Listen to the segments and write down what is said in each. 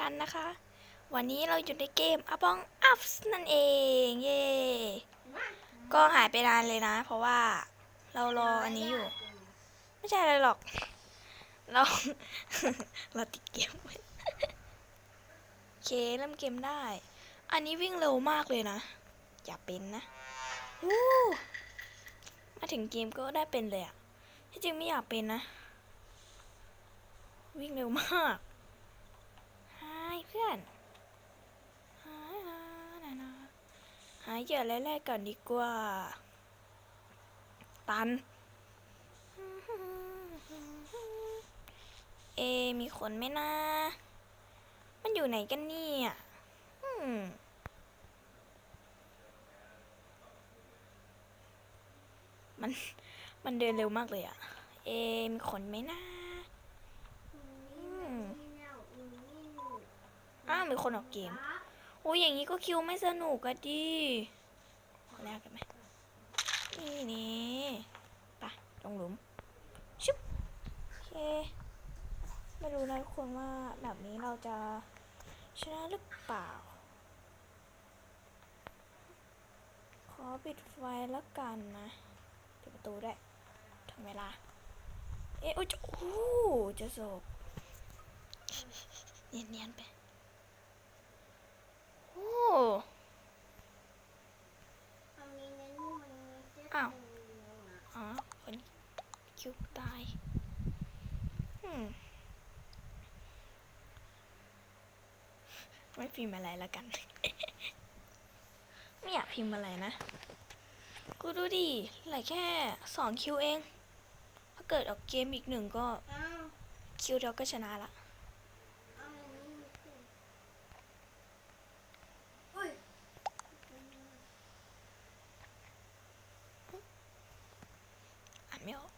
กันนะคะ วันนี้เราอยู่ในเกม Among Us นั่นเองเย่ก็หายไปนานเลยนะ เพราะว่าเรารออันนี้อยู่ ไม่ใช่อะไรหรอก เรา เราติดเกมโอเคเริ่มเกมได้ อันนี้วิ่งเร็วมากเลยนะ อย่าเป็นนะวู้มาถึงเกมก็ได้เป็นเลยอะที่จริงไม่อยากเป็นนะ วิ่งเร็วมากหายเพื่อนหายนะนะนะหาย เหยื่อแรกๆก่อนดีกว่า ตัน เอ มีขนไหมนะ มันอยู่ไหนกันเนี่ยอืมมัน มันเดินเร็วมากเลยอะเอ มีขนไหมนะอ้าวมีคนออกเกมโอ้ยอย่างนี้ก็คิวไม่สนุกอะดิ อแรกกันไหมนี่นี่ไปลงหลุมชุบโอเค ไม่รู้นะทุกคนว่าแบบนี้เราจะชนะหรือเปล่า ขอปิดไฟแล้วกันนะปิดประตูด้วยถึงเวลา เอ๊ะโอ้ยโอ้จะจบเนียนๆไป โอ้ อ้าว อ๋อคน คิวตายอืมไม่พิมพ์อะไรแล้วกัน ไม่อยากพิมพ์อะไรนะ กูดูดิเหลือแค่สองคิวเอง ถ้าเกิดออกเกมอีกหนึ่งก็ คิวเดียวก็ชนะละ อ่านไม่ออก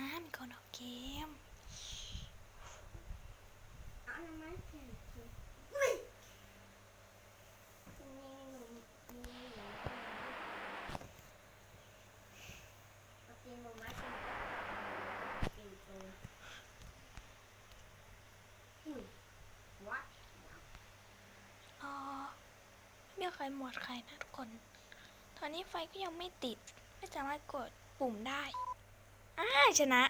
อ่านก่อนออกเกม อ๋อไม่มีใคร หมวดใครนะทุกคน ตอนนี้ไฟก็ยังไม่ติด ไม่สามารถกดปุ่มได้อ่าชนะ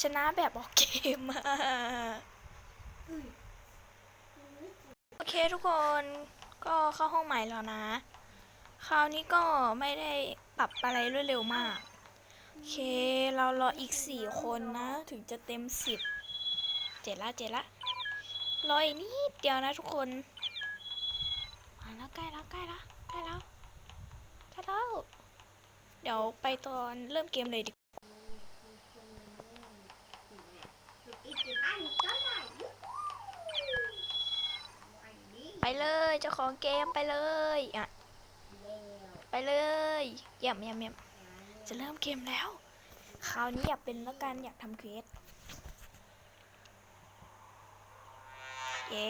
ชนะแบบออกเกมอะโอเคทุกคนก็เข้าห้องใหม่แล้วนะ คราวนี้ก็ไม่ได้ปรับอะไรรวดเร็วมาก โอเค เรารออีกสี่คนนะ ถึงจะเต็มสิบเจ็ดละเจ็ดละรออีกนิดเดียวนะทุกคน แล้วใกล้แล้วใกล้แล้วใกล้แล้วใกล้แล้ว เดี๋ยวไปตอนเริ่มเกมเลยดีไปเลยเจ้าของเกมไปเลยอะไปเลยเยี่ยมเยี่ยมเยี่ยมจะเริ่มเกมแล้ว คราวนี้อยากเป็นแล้วกันอยากทำเควสเย้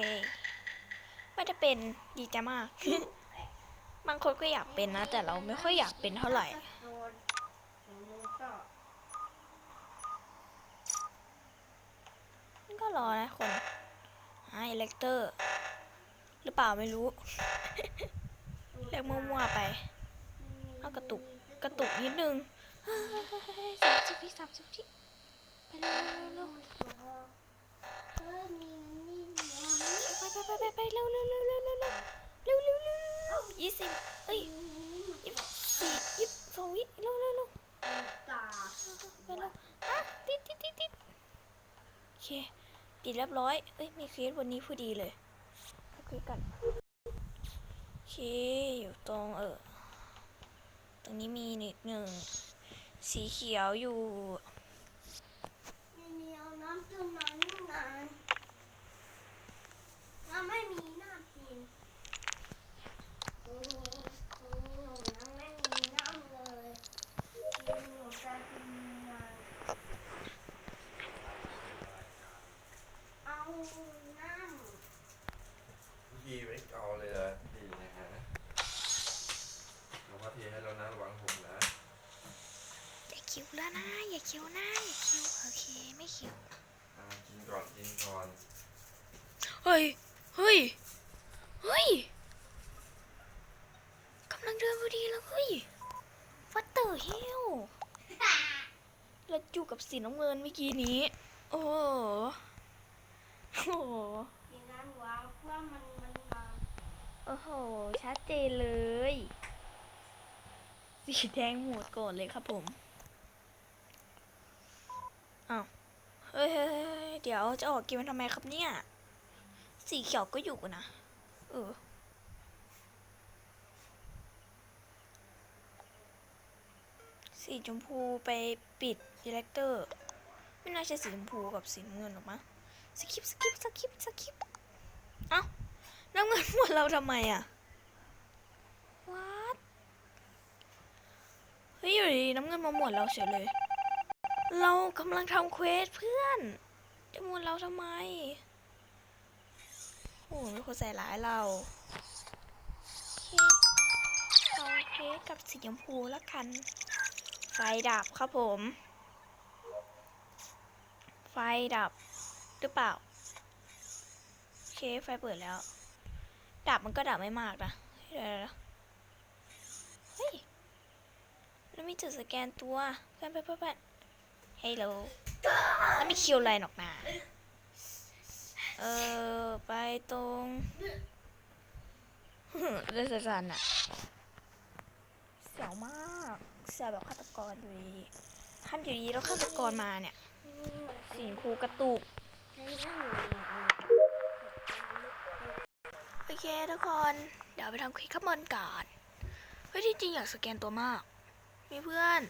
ไม่ได้เป็นดีใจมาก บางคนก็อยากเป็นนะ แต่เราไม่ค่อยอยากเป็นเท่าไหร่ก็รอนะคนหาเล็กเตอร์ หรือเปล่าไม่รู้เรียกมั่วๆไปเอากระตุกกระตุกนิดนึงสามสิบวิสามสิบวิไปเร็วเร็วเร็ว ไปไปไปไปไปเร็วเร็วเร็วเร็วเร็วเร็วเร็วเร็วเร็วยี่สิบเอ้ยยี่สิบสี่ยี่สิบสองวิเร็วเร็วเร็วไปเร็วอะติดติดติดติดโอเคปิดเรียบร้อยเอ้ยมีเคสวันนี้พอดีเลยโอเคกันโอเคอยู่ตรงเออตรงนี้มีนิดหนึ่งสีเขียวอยู่ เอาไม่มีหน้าปีนพี่ไม่เอาเลยเหรอดีนะฮะหลวงพ่อเทให้เรานะระวังผมนะอย่าคิวแล้วนะ อย่าคิวนะอย่าคิวโอเค ไม่คิวกินก่อนกินก่อน เฮ้ย เฮ้ย เฮ้ยกำลังเดินพอดีเลยเฮ้ยฟัตเตอร์เฮลเราจูกับสีน้ำเงินเมื่อกี้นี้ โอ้โหโอ้โหอย่างนั้นวางเพื่อมันมันมาโอ้โห ชัดเจนเลย สีแดงหมดก่อนเลยครับผมอ้าวเฮ้ยเดี๋ยวจะออกเกมทำไมครับเนี่ย สีเขียวก็อยู่นะ เออ สีชมพูไปปิดดีเลกเตอร์ ไม่น่าใช่สีชมพูกับสีเงินหรอกมั้งสกิปสกิปสกิปสกิปเอ้าน้ำเงินหมดเราทำไมอะวัดเฮ้ยอยู่ดีน้ำเงินมาหมดเราเฉยเลย เรากำลังทำเควสเพื่อนจะหมดเราทำไม โอ้โหมีคนใส่ร้ายเราโอเคเอาเควสกับสีชมพูแล้วกัน ไฟดับครับผม ไฟดับหรือเปล่าโอเคไฟเปิดแล้ว ดับมันก็ดับไม่มากนะเดี๋ยวเฮ้ยแล้วมีจุดสแกนตัวเพื่อนเพื่อนเพื่อนเฮ้ยเราแล้วมีคิวอะไรหนอกหนา เออไปตรงเรื่องสันอะเสียวมากเสียวแบบฆาตกรอยู่ดีทำอยู่ดีแล้วฆาตกรมาเนี่ยสีชมพูกระตุกโอเคทุกคน เดี๋ยวไปทำคลิกข้างบนก่อนเฮ้ยที่จริงอยากสแกนตัวมาก มีเพื่อน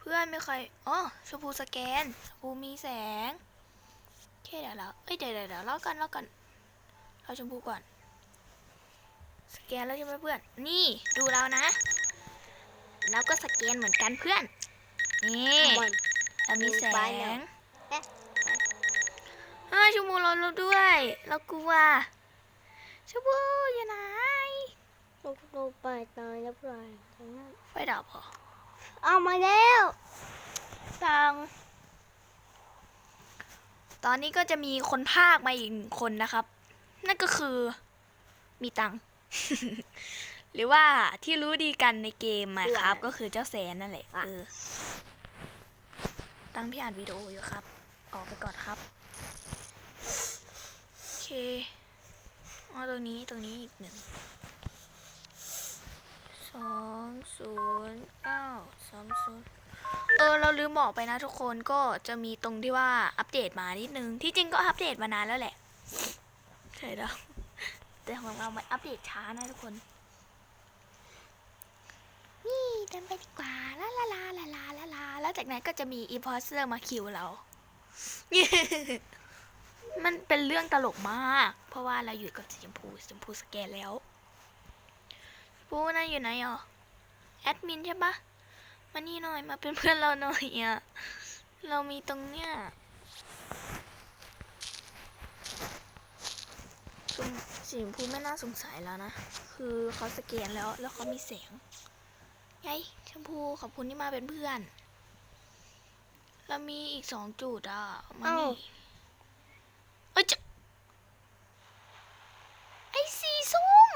เพื่อนไม่เคยอ๋อชมพูสแกนชมพูมีแสง เคเดี๋ยวเราเอ้ยเดี๋ยวเดี๋ยวเดี๋ยวเล่ากันเล่ากัน เราชมพูก่อน สแกนแล้วใช่ไหมเพื่อน นี่ดูเรานะแล้วก็สแกนเหมือนกันเพื่อน นี่เรามีแสไปแล้วงเฮ้ยชมพูเราเราด้วย เรากลัวชมพูอยู่ไหนลูกลูกไปตายแล้วปล่อยตรงนั้นไฟดับเหรอเอามาแล้วตัง ตอนนี้ก็จะมีคนภาคมาอีกหนึ่งคนนะครับ นั่นก็คือมีตังหรือว่าที่รู้ดีกันในเกมอะครับ ก็คือเจ้าแสนนั่นแหละเออตั้งพี่อ่านวิดีโออยู่ครับ ออกไปก่อนครับโอเคเอาตรงนี้ตรงนี้อีกหนึ่งสองศูนย์เก้าสามศูนย์ เออเราลืมบอกไปนะทุกคนก็จะมีตรงที่ว่าอัปเดตมานิดนึง ที่จริงก็อัปเดตมานานแล้วแหละใช่แล้วแต่ของเรามันอัปเดตช้านะทุกคน นี่เดินไปดีกว่าลาลาลาลาลาลาลาแล้วจากนั้นก็จะมีอีพอสเซอร์มาคิวเรามันเป็นเรื่องตลกมาก เพราะว่าเราอยู่กับสีชมพูสีชมพูสแกนแล้วปูนั่นอยู่ไหนอะแอดมินใช่ปะ มานี่หน่อยมาเป็นเพื่อนเราหน่อยอะเรามีตรงเนี้ยชมสีชมพูไม่น่าสงสัยแล้วนะ คือเขาสแกนแล้วแล้วเขามีเสียงไงชมพูขอบคุณที่มาเป็นเพื่อน เรามีอีกสองจุดอะมานี่เอ้ยจะไอสีส้ม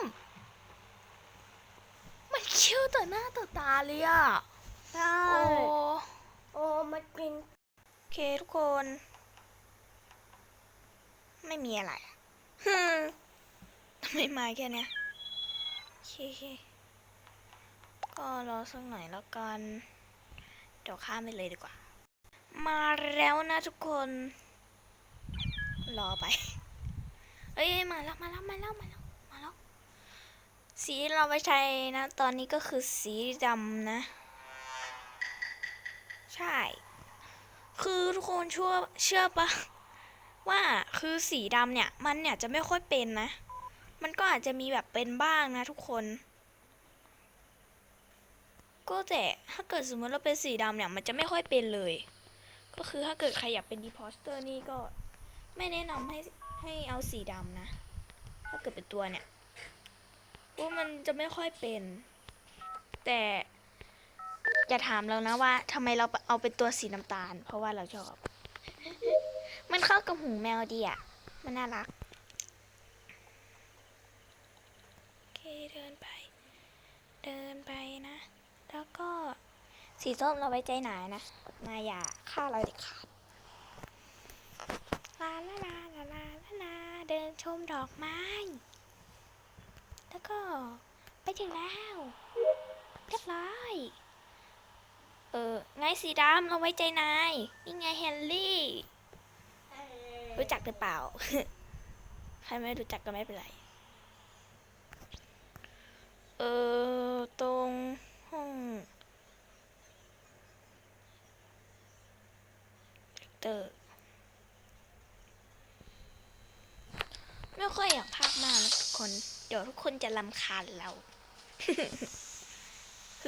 มันเคิ้ยวต่อหน้าต่อตาเลยอะ ใช่ โอ้โอ้มันกินโอเคทุกคน ไม่มีอะไรฮึมทำไมมาแค่เนี้ยโอเคเคก็รอสักหน่อยแล้วกัน เดี๋ยวข้ามไปเลยดีกว่า มาแล้วนะทุกคน รอไป เอ้ยมาแล้วมาแล้วมาแล้วมาแล้วมาแล้ว สีที่เราไปใช้นะ ตอนนี้ก็คือสีดำนะ ใช่ คือทุกคนเชื่อเชื่อปะว่าคือสีดำเนี่ยมันเนี่ยจะไม่ค่อยเป็นนะ มันก็อาจจะมีแบบเป็นบ้างนะทุกคน ก็แต่ถ้าเกิดสมมติเราเป็นสีดำเนี่ยมันจะไม่ค่อยเป็นเลย ก็คือถ้าเกิดใครอยากเป็นดีพอสเตอร์นี่ก็ไม่แนะนำให้ให้เอาสีดำนะ ถ้าเกิดเป็นตัวเนี่ยเพราะมันจะไม่ค่อยเป็น แต่ อย่าถามเรานะว่าทำไมเราเอาเป็นตัวสีน้ำตาล เพราะว่าเราชอบ มันเข้ากับหูแมวดีอะ มันน่ารักโอเคเดินไป เดินไปนะ แล้วก็สีส้มเราไว้ใจหนายนะนายอย่าฆ่าเราเด็ดขาดลาลาลาลาลาลาลาเดินชมดอกไม้ แล้วก็ไปถึงแล้วเรียบร้อย เออไงสีดำเราไว้ใจนายนี่ไงเฮนรี่ รู้จักหรือเปล่า ใครไม่รู้จักก็ไม่เป็นไร เออตรงห้องเตอร์ไม่ค่อยอยากพากมากนะทุกคน เดี๋ยวทุกคนจะลำคาญเรา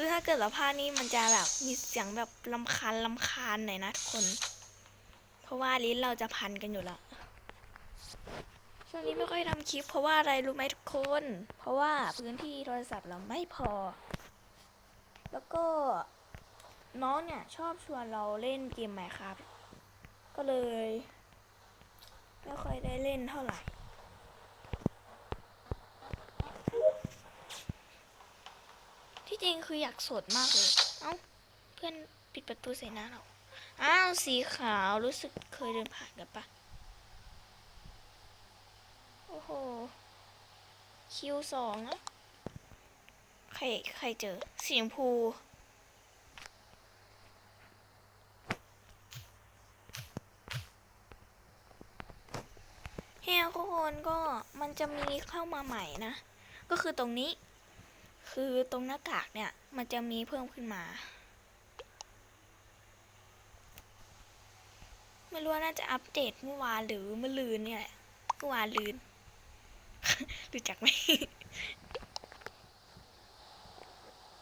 คือถ้าเกิดเราพากนี่มันจะแบบมีเสียงแบบลำคาญลำคาญหน่อยนะทุกคน เพราะว่าลิ้นเราจะพันกันอยู่แล้วช่วงนี้ไม่ค่อยทำคลิปเพราะว่าอะไรรู้ไหมทุกคน เพราะว่าพื้นที่โทรศัพท์เราไม่พอ แล้วก็น้องเนี่ยชอบชวนเราเล่นเกมไหมครับ ก็เลย ไม่ค่อยได้เล่นเท่าไหร่ ที่จ ริงคืออยากสดมากเลย เอ้า เพื่อนปิดประตูใส่หน้าเรา อ้าวสีขาวรู้สึกเคยเดินผ่านกันปะโอ้โห คิวสองนะใครใครเจอ สีชมพูเฮียทุกคนก็มันจะมีเข้ามาใหม่นะ ก็คือตรงนี้ คือตรงหน้ากากเนี่ย มันจะมีเพิ่มขึ้นมา ไม่รู้ว่าน่าจะอัปเดตเมื่อวานหรือเมื่อลืนเนี่ยแหละเมื่อวานลืนรู้จักไหม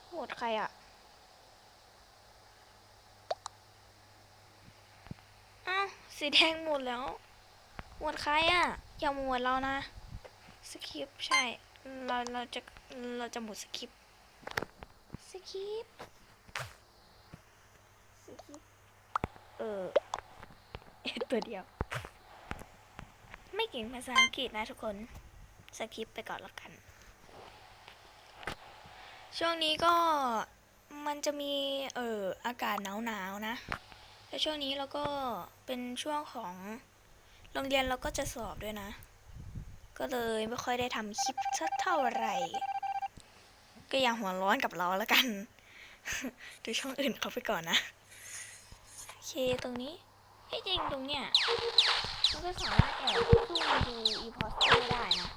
โหวตใครอะอ้าวสีแดงหมดแล้วโหวตใครอะ อย่าโหวตเรานะ สคริปต์ใช่ เราเราจะเราจะหมดสคริปต์สคริปต์สคริปต์เออตัวเดียว ไม่เก่งภาษาอังกฤษนะทุกคนสคริปต์ไปก่อนละกัน ช่วงนี้ก็มันจะมีเอออากาศหนาวๆนะและช่วงนี้เราก็เป็นช่วงของโรงเรียนเราก็จะสอบด้วยนะ ก็เลยไม่ค่อยได้ทำคลิปสักเท่าไหร่ ก็อย่าหัวร้อนกับเราแล้วกัน ดูช่องอื่นเขาไปก่อนนะ โอเคตรงนี้ที่จริงตรงเนี้ยมันก็สามารถแอบซุ่มดูอีพอสเตอร์ได้นะ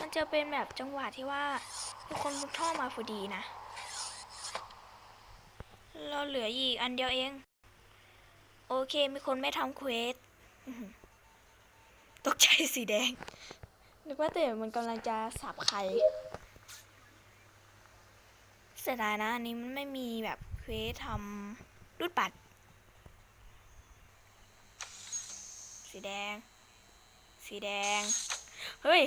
มันจะเป็นแบบจังหวะที่ว่ามีคนมุดท่อมาพอดีนะ เราเหลืออีกอันเดียวเอง โอเค มีคนไม่ทำเควสอื้อหือตกใจสีแดง นึกว่าแต่มันกำลังจะสับใครเสียดายนะ อันนี้มันไม่มีแบบเควสทำรูดบัตรสีแดง สีแดง เฮ้ย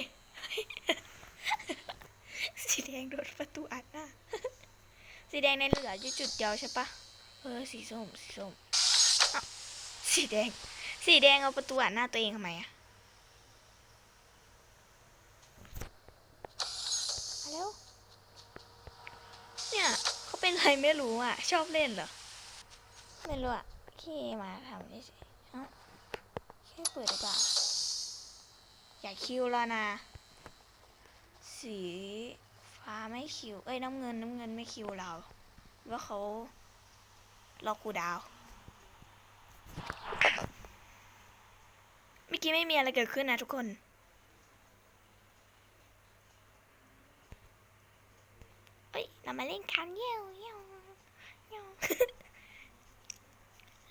สีแดงโดนประตูอัดหน้า สีแดงในเหลืออยู่จุดเดียวใช่ปะเออสีส้ม สีส้มอ้าว สีแดง สีแดงเอาประตูอัดหน้าตัวเองทำไมอะมาเร็วเนี่ยเขาเป็นอะไรไม่รู้อะ ชอบเล่นเหรอ ไม่รู้อะแค่มาทำได้สิเอ้าแค่เปิดหรือเปล่าอย่าคิวแล้วนะ สีฟ้าไม่คิว เอ้ยน้ำเงินน้ำเงินไม่คิวเรา ว่าเขารอกูดาว เมื่อกี้ไม่มีอะไรเกิดขึ้นนะทุกคนเอ้ย เรามาเล่นคันเยี่ยวเยี่ยวเยี่ยว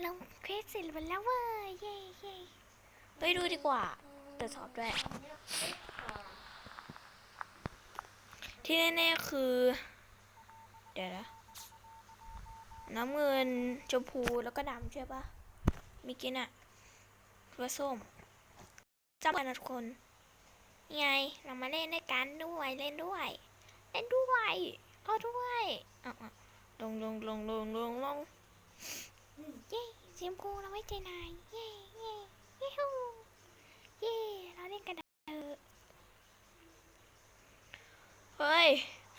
เราเควสเสร็จแล้วเว้ย เย้เย้เฮ้ดูดีกว่าตรวจสอบด้วย ที่แน่ๆคือ เดี๋ยวนะน้ำเงินชมพูแล้วก็ดำใช่ปะ มีกินอะว่าส้มจำกันทุกคนไงเรามาเล่นด้วยกันด้วยเล่นด้วย เล่นด้วยเอาด้วยเอาเอาลงลงลงลงลงลงเย้เสียมกูเราไว้ใจนายเย้เย้เย้ฮู้เย้เราเล่นกันเถอะเฮ้ย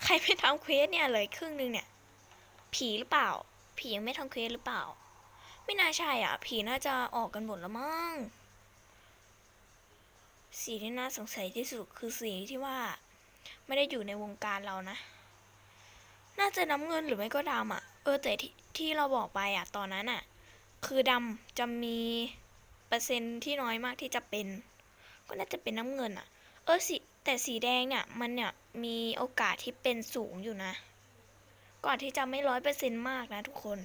ใครไปทำเควสเนี่ยเลยครึ่งหนึงเนี่ย ผีหรือเปล่า ผียังไม่ทำเควสหรือเปล่า ไม่น่าใช่อะ ผีน่าจะออกกันหมดแล้วมั้งสีที่น่าสงสัยที่สุดคือสีที่ว่า ไม่ได้อยู่ในวงการเรานะ น่าจะน้ำเงินหรือไม่ก็ดำอะ เออแต่ที่ที่เราบอกไปอะตอนนั้นอะ คือดำจะมีเปอร์เซ็นที่น้อยมากที่จะเป็น ก็น่าจะเป็นน้ำเงินอะ เออสีแต่สีแดงเนี่ยมันเนี่ยมีโอกาสที่เป็นสูงอยู่นะ ก่อนที่จะไม่ร้อยเปอร์เซ็นต์มากนะทุกคน